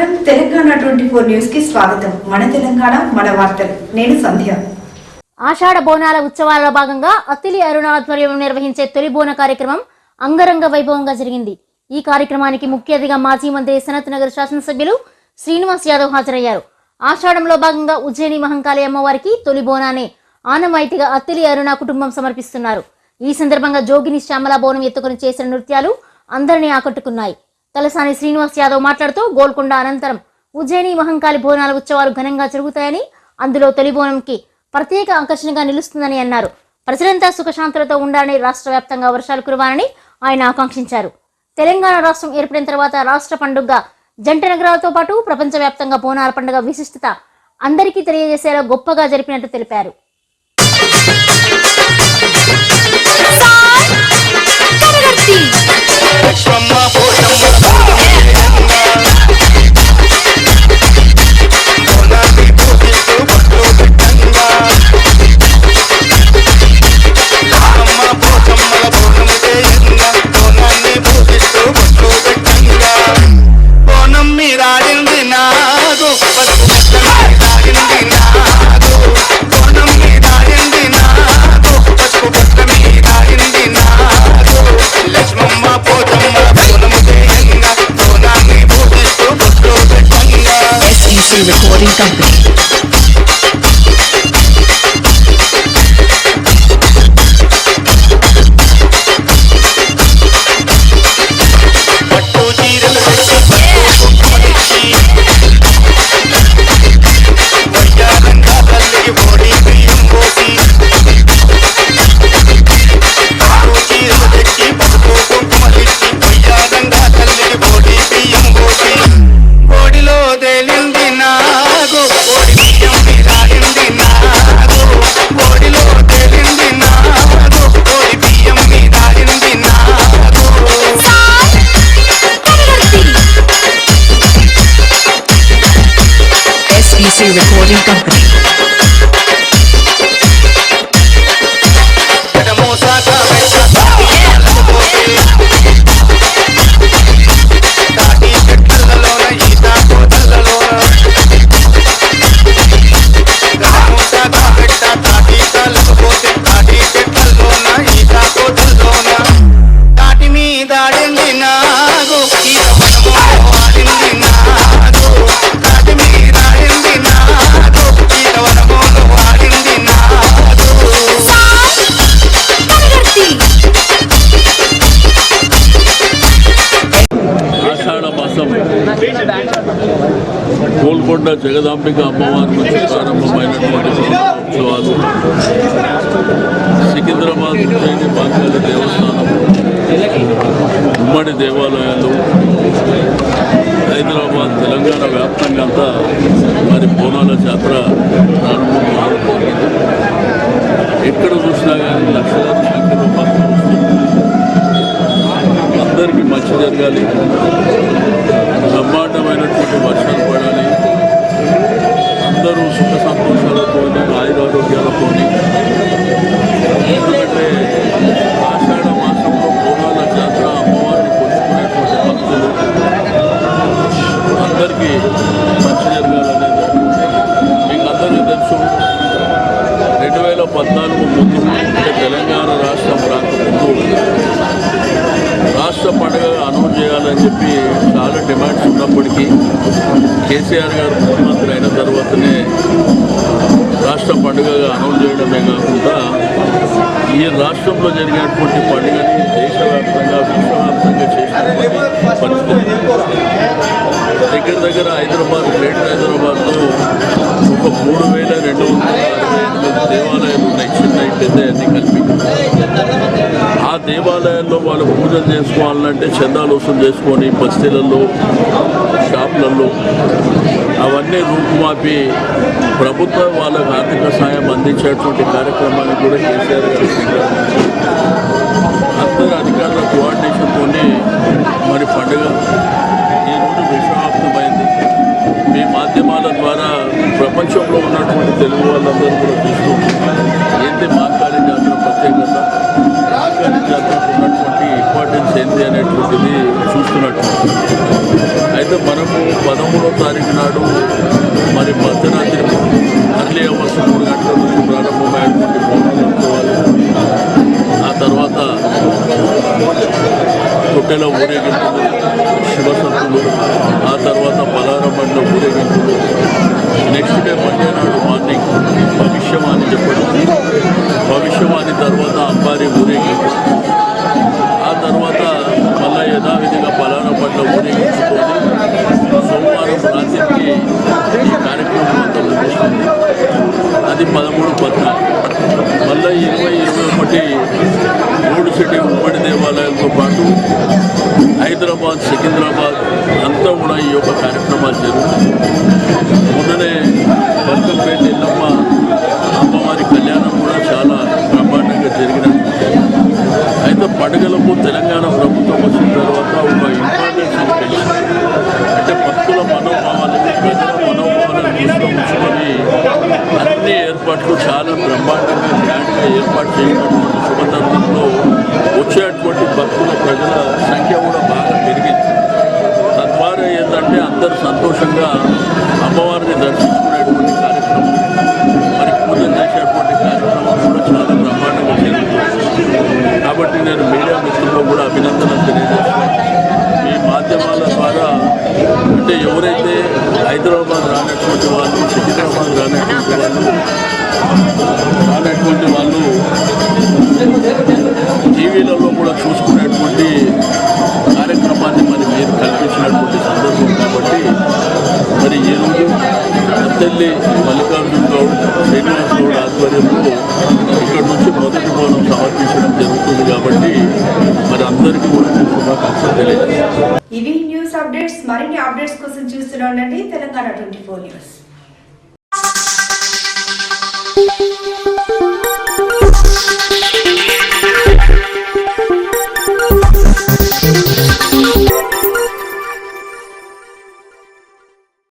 నమస్కారం. Telangana twenty four న్యూస్కి స్వాగతం. మన తెలంగాణ మన వార్తలు. నేను సంధ్య. ఆషాఢ బోనాల ఉత్సవాలలో భాగంగా అత్తిలి అరుణ ఆధ్వర్యంలో నిర్వహించే తొలి బోన కార్యక్రమం అంగరంగ వైభవంగా జరిగింది. ఈ కార్యక్రమానికి ముఖ్య అతిథిగా మాజీ మంత్రి సనత్ నగర్ శాసనసభ్యులు శ్రీనివాస్ యాదవ్ హాజరయ్యారు. ఆషాఢంలో భాగంగా ఉజ్జయిని మహంకాళి అమ్మవారికి తొలి బోనాన్ని ఆనవాయితీగా అత్తిలి అరుణ కుటుంబం సమర్పిస్తున్నారు. ఈ సందర్భంగా జోగిని శ్యామల బోనం ఎత్తుకొని చేసిన నృత్యాలు అందరినీ ఆకట్టుకున్నాయి. తలసాని శ్రీనివాస్ యాదవ్ మాట్లాడుతూ గోల్కొండ అనంతరం ఉజ్జయిని మహంకాళి బోనాల ఉత్సవాలు ఘనంగా జరుగుతాయని అందులో తొలి బోనంకి ప్రత్యేక ఆకర్షణగా నిలుస్తుందని అన్నారు. ప్రజలంతా సుఖశాంతులతో ఉండాలని రాష్ట్ర వ్యాప్తంగా వర్షాలు కురవాలని ఆయన ఆకాంక్షించారు. తెలంగాణ రాష్ట్రం ఏర్పడిన తర్వాత రాష్ట్ర పండుగగా జంట నగరాలతో పాటు ప్రపంచవ్యాప్తంగా బోనాల పండుగ విశిష్టత అందరికీ తెలియజేసేలా గొప్పగా జరిపినట్టు తెలిపారు. లక్ష్మమ్మ గోల్కొండ జగదాంబిక అమ్మవారి నుంచి ప్రారంభమైనటువంటి ఉత్సవాలు. సికింద్రాబాద్ ఉజ్జయిని పాంచాల దేవస్థానం ఉమ్మడి దేవాలయాలు హైదరాబాద్ తెలంగాణ వ్యాప్తంగా అంతా మరి బోనాల జాతర ప్రారంభం కావడం ఎక్కడ చూసినా కానీ లక్షలాది సంఖ్యలో భక్తులు అందరికీ మంచి జరగాలి. అందరికీ జరగాలనేది మీకు అందరికీ తెలుసు రెండు వేల పద్నాలుగు ముందు అంటే తెలంగాణ రాష్ట్రం రాకముందు రాష్ట్ర పండుగ అనౌన్స్ చేయాలని చెప్పి చాలా డిమాండ్స్ ఉన్నప్పటికీ కేసీఆర్ గారు ముఖ్యమంత్రి అయిన తర్వాతనే రాష్ట్ర పండుగగా అనౌన్స్ చేయడమే కాకుండా ఈ రాష్ట్రంలో జరిగినటువంటి పండుగని దేశవ్యాప్తంగా విశ్వవ్యాప్తంగా చేసినటువంటి పరిస్థితి దగ్గర దగ్గర హైదరాబాద్ గ్రేటర్ హైదరాబాద్లో ఒక మూడు వేల రెండు వందల దేవాలయాలు ఉన్నాయి. చిన్న పెద్ద అన్ని కలిపి. ఆ దేవాలయాల్లో వాళ్ళు పూజలు చేసుకోవాలంటే చందాలు వసూలు చేసుకొని బస్తీలలో షాపులలో అవన్నీ రూపుమాపి ప్రభుత్వం వాళ్ళకు ఆర్థిక సాయం అందించేటువంటి కార్యక్రమాన్ని కూడా కేసీఆర్ గారు స్వీకరించారు. అధికారుల కోఆర్డినేషన్తోనే ఏంది ఏంటి అనేటువంటిది చూస్తున్నట్టు. అయితే మనము పదమూడో తారీఖు నాడు మరి మధ్యరాత్రి అర్లీ అవర్స్ మూడు గంటల నుంచి ప్రారంభమైనటువంటి బోనాలు ఆ తర్వాత తొట్టెలో ఊరేగింపులు శివసత్తులు ఆ తర్వాత పలారబండ్ల ఊరేగింపులు నెక్స్ట్ డే మండే నాడు మార్నింగ్ భవిష్యవాణి చెప్పి మూడు సిటీ ఉమ్మడి దేవాలయాలతో పాటు హైదరాబాద్ సికింద్రాబాద్ అంతా కూడా ఈ యొక్క కార్యక్రమాలు జరుగుతాయి. మొన్ననే బల్కంపేట ఎల్లమ్మ అమ్మవారి కళ్యాణం కూడా చాలా బ్రహ్మాండంగా జరిగినది అయితే పండుగలకు తెలంగాణ ప్రభుత్వం వచ్చిన తర్వాత ఒక ఇంపార్టెన్స్ అని అంటే భక్తుల మనోభావాలను ప్రజల మనోభావాలను దృష్టిలో ఉంచుకొని అన్ని ఏర్పాట్లు చాలా బ్రహ్మాండంగా గ్రాండ్గా ఏర్పాటు చేయబడి అందరూ సంతోషంగా అమ్మవారిని దర్శించుకునేటువంటి కార్యక్రమం. మరి పూజలు చేసేటువంటి కార్యక్రమం కూడా చాలా బ్రహ్మాండంగా జరుగుతుంది కాబట్టి నేను మీడియా మిత్రులకు కూడా అభినందనలు తెలియజేస్తాను ఈ మాధ్యమాల ద్వారా అంటే ఎవరైతే హైదరాబాద్ రానటువంటి వాళ్ళు సికింద్రాబాద్ రానటువంటి వాళ్ళు రానటువంటి అత్తల్లి మల్లికార్జున గౌడ్ శ్రీనివాస్ గౌడ్ ఆధ్వర్యంలో ఇక్కడ నుంచి మొదటి మనం సమర్పించడం జరుగుతుంది కాబట్టి మరి అందరికీ కూడా శుభాకాంక్షలు తెలియజేస్తాను ఇవి న్యూస్ అప్డేట్స్ మరిన్ని అప్డేట్స్ కోసం చూస్తూనే ఉండండి. Telangana twenty four news.